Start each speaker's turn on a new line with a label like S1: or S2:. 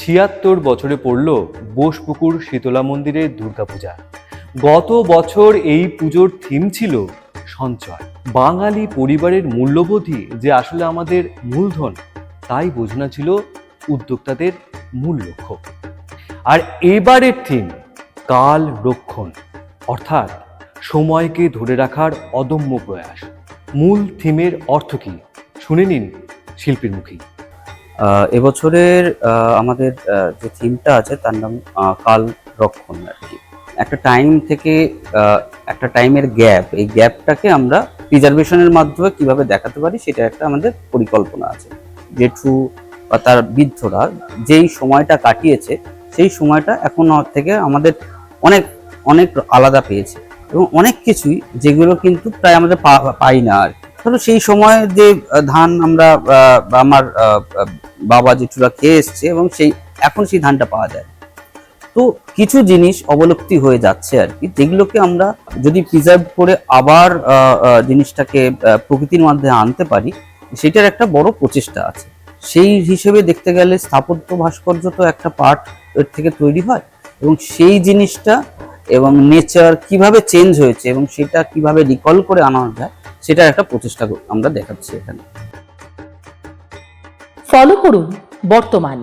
S1: ছিয়াত্তর বছরে পড়ল বোসপুকুর শীতলা মন্দিরের দুর্গাপূজা। গত বছর এই পুজোর থিম ছিল সঞ্চয়। বাঙালি পরিবারের মূল্যবোধই যে আসলে আমাদের মূলধন তাই বোঝানো ছিল উদ্যোক্তাদের মূল লক্ষ্য। আর এবারের থিম কাল রক্ষণ অর্থাৎ সময়কে ধরে রাখার অদম্য প্রয়াস। মূল থিমের অর্থ কি? শুনে নিন শিল্পীর মুখী
S2: আহ, এবছরের আমাদের যে থিমটা আছে তার নাম কাল রক্ষণ আর কি। একটা টাইম থেকে একটা টাইমের গ্যাপ। এই গ্যাপটাকে আমরা প্রিজার্ভেশনের মাধ্যমে কীভাবে দেখাতে পারি সেটা একটা আমাদের পরিকল্পনা আছে। জেঠু বা তার বৃদ্ধরা যেই সময়টা কাটিয়েছে, সেই সময়টা এখন থেকে আমাদের অনেক অনেক আলাদা পেয়েছে। এবং অনেক কিছুই যেগুলো কিন্তু প্রায় আমাদের পাই না আর। ধরো সেই সময় যে ধান আমরা আমার বাবা জেঠুরা খেয়ে এসছে এবং সেই, এখন সেই ধানটা পাওয়া যায়। তো কিছু জিনিস অবলুপ্তি হয়ে যাচ্ছে আর কি, যেগুলোকে আমরা যদি প্রিজার্ভ করে আবার জিনিসটাকে প্রকৃতির মধ্যে আনতে পারি, সেটার একটা বড় প্রচেষ্টা আছে। সেই হিসেবে দেখতে গেলে স্থাপত্য ভাস্কর্য তো একটা পার্ট এর থেকে তৈরি হয় এবং সেই জিনিসটা এবং নেচার কীভাবে চেঞ্জ হয়েছে এবং সেটা কীভাবে রিকল করে আনা যায় সেটার একটা প্রচেষ্টা আমরা দেখাচ্ছি এখানে।
S3: ফলো করুন বর্তমান।